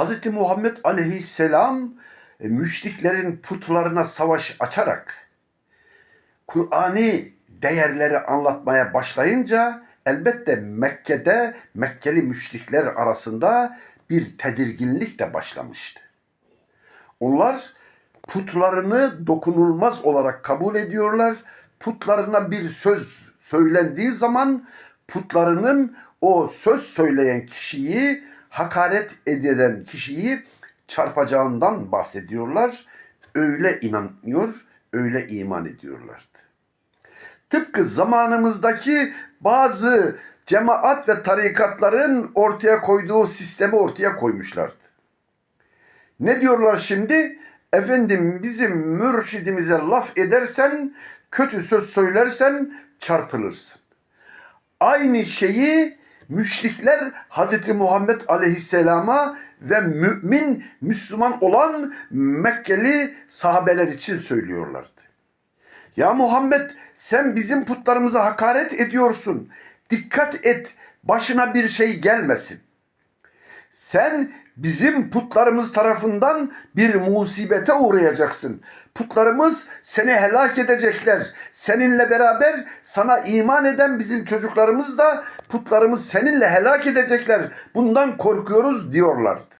Hz. Muhammed aleyhisselam e, müşriklerin putlarına savaş açarak Kur'ani değerleri anlatmaya başlayınca elbette Mekke'de Mekkeli müşrikler arasında bir tedirginlik de başlamıştı. Onlar putlarını dokunulmaz olarak kabul ediyorlar. Putlarına bir söz söylendiği zaman putlarının o söz söyleyen kişiyi hakaret edilen kişiyi çarpacağından bahsediyorlar. Öyle inanıyor, öyle iman ediyorlardı. Tıpkı zamanımızdaki bazı cemaat ve tarikatların ortaya koyduğu sistemi ortaya koymuşlardı. Ne diyorlar şimdi? Efendim bizim mürşidimize laf edersen, kötü söz söylersen çarpılırsın. Aynı şeyi müşrikler Hz. Muhammed Aleyhisselam'a ve mümin, Müslüman olan Mekkeli sahabeler için söylüyorlardı. Ya Muhammed sen bizim putlarımıza hakaret ediyorsun. Dikkat et başına bir şey gelmesin. Sen bizim putlarımız tarafından bir musibete uğrayacaksın. Putlarımız seni helak edecekler. Seninle beraber sana iman eden bizim çocuklarımız da putlarımız seninle helak edecekler. Bundan korkuyoruz diyorlardı.